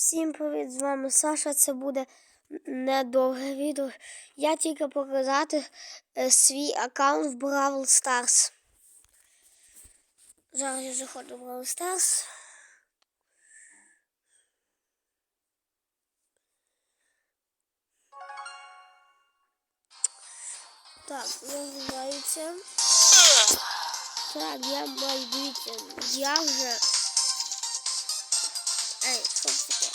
Всім привіт, з вами Саша. Це буде недовге відео. Я тільки показати е, свій аккаунт в Бравл Stars. Зараз я заходжу в Бравл Stars. Так, називається. Так, я маю. Я вже. Ей, що це таке?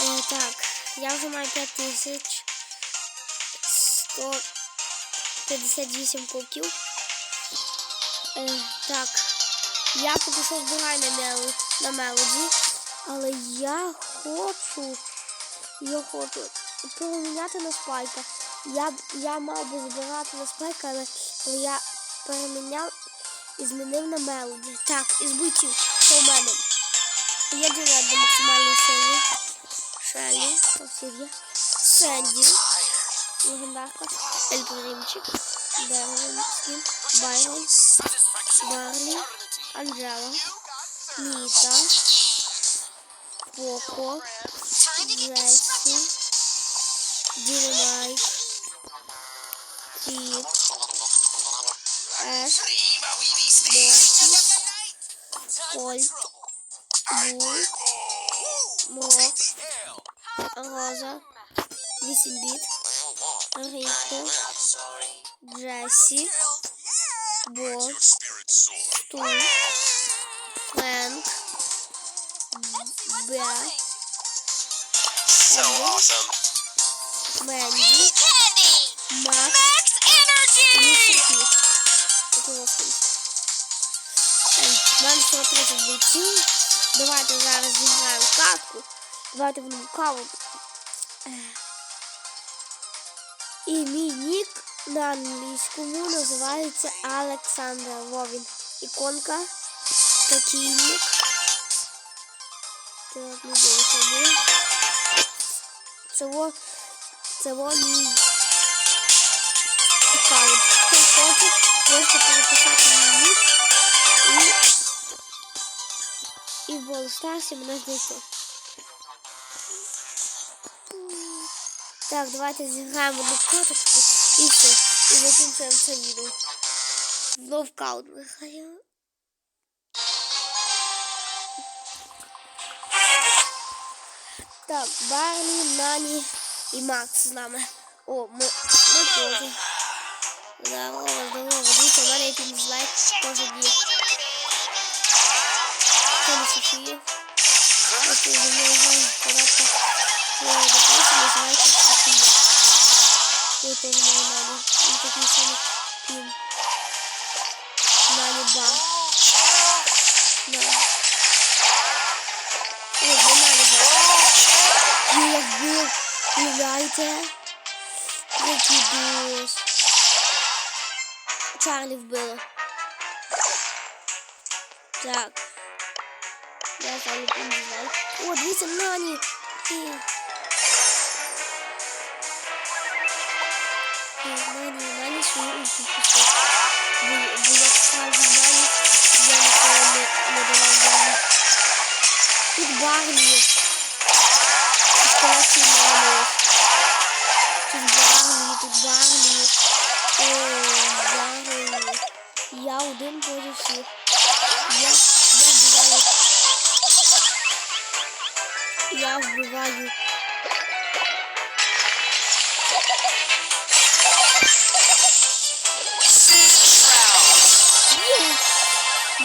Е, так, я вже маю 5158 кубків. Е, так, я поки що збираю на, мел, на мелоді, але я хочу, я хочу переміняти на спайка. Я, я мав би збирати на спайка, але, але я переміняв і змінив на мелоді. Так, із буйтів, що в мене? Є ділет до максимальної сили. Шелі, по всіх є. Сенді, легендарка, Ельпримчик, Берлин, Скін, Байрон, Барлі, Анджела, Ніта, Поко, Джесі, Дінамайк, Кіт, Еш, Морті, Кольт, Бул, Мрок, Роза, 8 біт, Ріко, Джесі, Бо, Сту, Френк, Бе, So awesome. Менді, Candy! Макс, Max energy! Містер Піт. Такий ось. У мене всього 30 бойців. Давайте зараз зіграємо катку. Давайте будемо каву. І мій нік на англійському називається Олександр Вовін. Іконка. Такий нік. Так, не буде. Це во, це во мій аккаунт. Хто хоче, переписати мій нік і, і в Brawl Stars мене знайти. Так, давайте зіграємо одну карточку і все. І закінчуємо це відео. Знов каут виграємо. Так, Барлі, Нані і Макс з нами. О, ми, ми теж. Здорово, здорово. Дивіться, у мене є пінзлайк теж є. Я за мною граю, податка. Я докончу, називається Софія. Я теж маю Нані. Він такий самий пін. Нані Бар. Нані. Ой, не Нані Бар. Я вбив. Уявляєте? Прикидус. Чарлі вбила. Так. Я ставлю пінзель. О, дивіться, Нані. Нані, Нані свою ульту пустив. Бо, як справді Нані, я ніколи не, не давав Нані. Тут Барлі. Тут колекції Нані. Тут Барлі, тут Барлі. О, Барлі. Я один проти всіх. Я, Я вбиваю.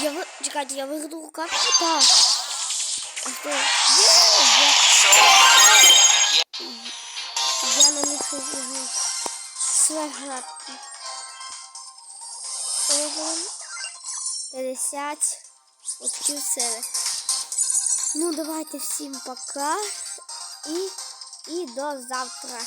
Я ви... Чекайте, я виграв карту? Так. А? Я... На них виграв. Свегратки. 50 очків сили. Ну, давайте всім пока і, і до завтра.